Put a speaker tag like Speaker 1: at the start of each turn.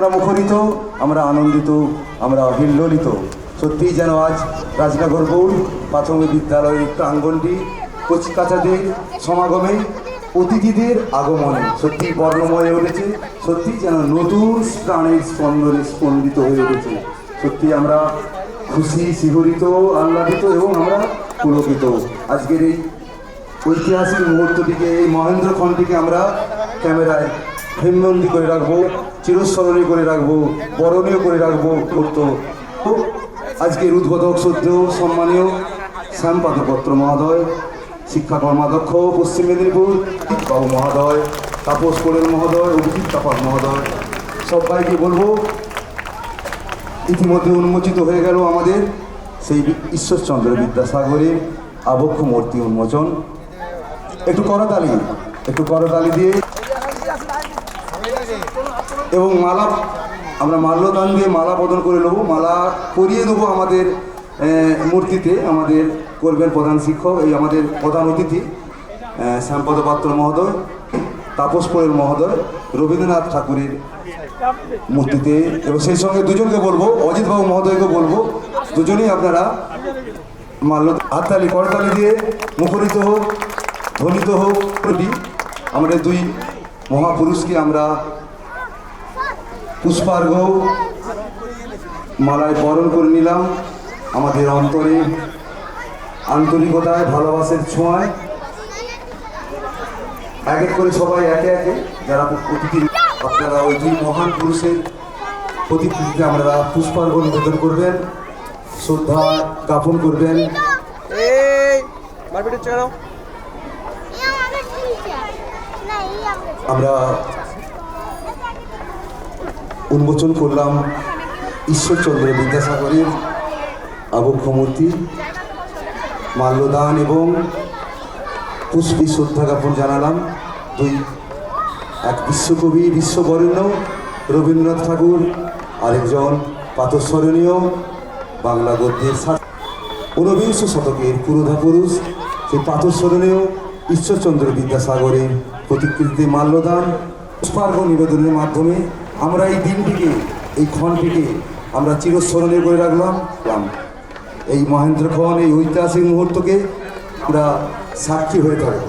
Speaker 1: আমরা মুখরিত, আমরা আনন্দিত, আমরা হিল্লোলিত। সত্যিই যেন আজ রাজনগর গৌড় প্রাথমিক বিদ্যালয়ের প্রাঙ্গণটি কচিকাচাদের সমাগমে অতিথিদের আগমনে সত্যি বর্ণময় উঠেছে সত্যি যেন নতুন প্রাণের স্পন্দনে স্পন্দিত হয়ে উঠেছে। সত্যি আমরা খুশি, শিহরিত, আহ্লাদিত এবং আমরা পুলকিত। আজকের এই ঐতিহাসিক মুহূর্তটিকে, এই মহেন্দ্র খণ্ডটিকে আমরা ক্যামেরায় ফ্রেমবন্দি করে রাখব, চিরস্মরণীয় করে রাখব, বরণীয় করে রাখব করতো। আজকের উদ্বোধক সদ্য সম্মানীয় শ্যামপাদপত্র মহোদয়, শিক্ষা কর্মাধ্যক্ষ, পশ্চিম মেদিনীপুর, বাবু মহোদয়, তাপস কোলের মহোদয়, অভিজিৎ তাপাস মহোদয়, সবাইকে বলব, ইতিমধ্যে উন্মোচিত হয়ে গেল আমাদের সেই ঈশ্বরচন্দ্র বিদ্যাসাগরের আবক্ষ মূর্তি উন্মোচন। একটু করতালি একটু করতালি দিয়ে এবং মালা, আমরা মাল্যদান দিয়ে মালা বদল করে নেব। মালা পরিয়ে দেবো আমাদের মূর্তিতে, আমাদের করবেন প্রধান শিক্ষক, এই আমাদের প্রধান অতিথি শ্যামপদ পাত্র মহোদয়, তাপস পোড়ের মহোদয়, রবীন্দ্রনাথ ঠাকুরের মূর্তিতে। এবং সেই সঙ্গে দুজনকে বলব, অজিতবাবু মহোদয়কে বলব, দুজনেই আপনারা মাল্য, হাততালি, করতালি দিয়ে মুখরিত হোক, ধ্বনিত হোক, আমাদের দুই মহাপুরুষকে আমরা পুষ্পার্ঘ মালায় বরণ করে নিলাম। আমাদের অন্তরে আন্তরিকতায় ভালোবাসার ছোঁয়ায়। এক এক করে সবাই একে একে যারা প্রতিটি আপনারা ওই দুই মহান পুরুষের প্রতিকৃতিতে আমরা পুষ্পার্ঘ নিবেদন করবেন শ্রদ্ধা জ্ঞাপন করবেন। আমরা উন্মোচন করলাম ঈশ্বরচন্দ্র বিদ্যাসাগরের আবক্ষ মূর্তি মাল্যদান এবং পুষ্পী শ্রদ্ধা জ্ঞাপন জানালাম। দুই, এক বিশ্বকবি বিশ্ববরেণ্য রবীন্দ্রনাথ ঠাকুর, আরেকজন পাতস্মরণীয় বাংলা গদ্যের ঊনবিংশ শতকের পুরোধা পুরুষ, সেই পাথরস্মরণীয় ঈশ্বরচন্দ্র বিদ্যাসাগরের প্রতিকৃতিতে মাল্যদান পুষ্পার্ঘ নিবেদনের মাধ্যমে আমরা এই দিনটিকে, এই ক্ষণটিকে আমরা চিরস্মরণীয় করে রাখলাম। এই মহেন্দ্র মহেন্দ্রক্ষণ এই ঐতিহাসিক মুহূর্তকে আমরা সাক্ষী হয়ে থাকব।